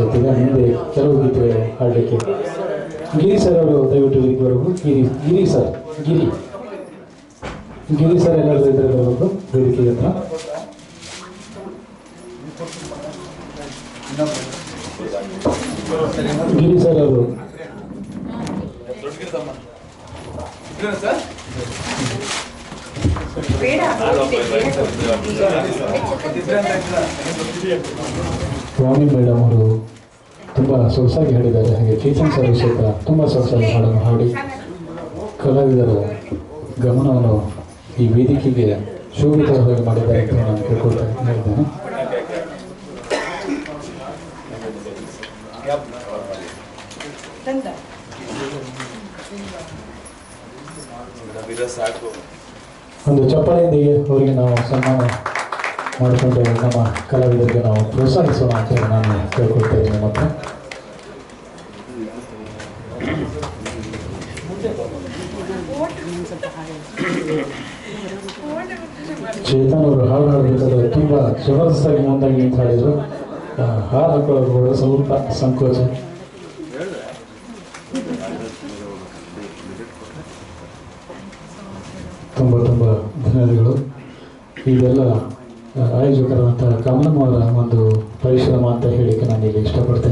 ಇರ್ತೀವಿ ಮುಂದೆ ಕೆಲವು ಗೀತೆ ಹಾಡಲಿಕ್ಕೆ? ಗಿರಿ ಸರ್ ಅವರು ದಯವಿಟ್ಟು ಇಲ್ಲಿಗೆ ಗಿರಿ ಗಿರಿ ಸರ್, ಗಿರಿ. ಗಿರಿ ಸರ್ ಎಲ್ಲರೂ ಇದ್ರೆ ಬರಬೇಕು ವೇದಿಕೆ ಹತ್ರ. ಗಿರಿ ಸರ್ ಅವರು. ಸ್ವಾಮಿ ಮೇಡಮ್ ಅವರು ತುಂಬ ಸೊಗಸಾಗಿ ಹೇಳಿದ್ದಾರೆ. ಹಾಗೆ ಚೇತನ್ ಸರ್ ಕ್ಷೇತ್ರ ತುಂಬ ಸೊಗಸಾಗಿ ಹಾಡನ್ನು ಹಾಡಿ ಕಲಾವಿದರ ಗಮನವನ್ನು ಈ ವೇದಿಕೆಗೆ ಶೋಭಿತವಾಗಿ ಮಾಡಿದ್ದಾರೆ ಅಂತ ನಾನು ಕೇಳ್ಕೊಳ್ತಾ ಹೇಳಿದ್ದೇನೆ ಒಂದು ಚಪ್ಪಲೆಯೊಂದಿಗೆ ಅವರಿಗೆ ನಾವು ಸನ್ಮಾನ ಮಾಡಿಕೊಂಡು ನಮ್ಮ ಕಲಾವಿದರಿಗೆ ನಾವು ಪ್ರೋತ್ಸಾಹಿಸೋಣ ಅಂತ ಹೇಳಿ ನಾನು ಕೇಳ್ಕೊಳ್ತಾ ಮತ್ತೆ ಚೇತನ್ ಅವರು ಹಾಡು ಹಾಡಬೇಕಾದ್ರೆ ತುಂಬ ಜಬರ್ದಸ್ತಾಗಿ ಮುಂದಾಗಿ ನಿಂತು ಹಾಡಿದ್ರು ಹಾಡು ಹಾಕೊಳ್ಳೋದು ಕೂಡ ಸ್ವಲ್ಪ ಸಂಕೋಚ. ತುಂಬ ತುಂಬ ಧನ್ಯವಾದಗಳು. ಇದೆಲ್ಲ ಆಯೋಜಕರಾದಂತಹ ಆಯೋಜಕರಾದಂಥ ಕಮಲಂ ಅವರ ಒಂದು ಪರಿಶ್ರಮ ಅಂತ ಹೇಳಿಕೆ ನಾನು ಇಲ್ಲಿ ಇಷ್ಟಪಡ್ತೇನೆ.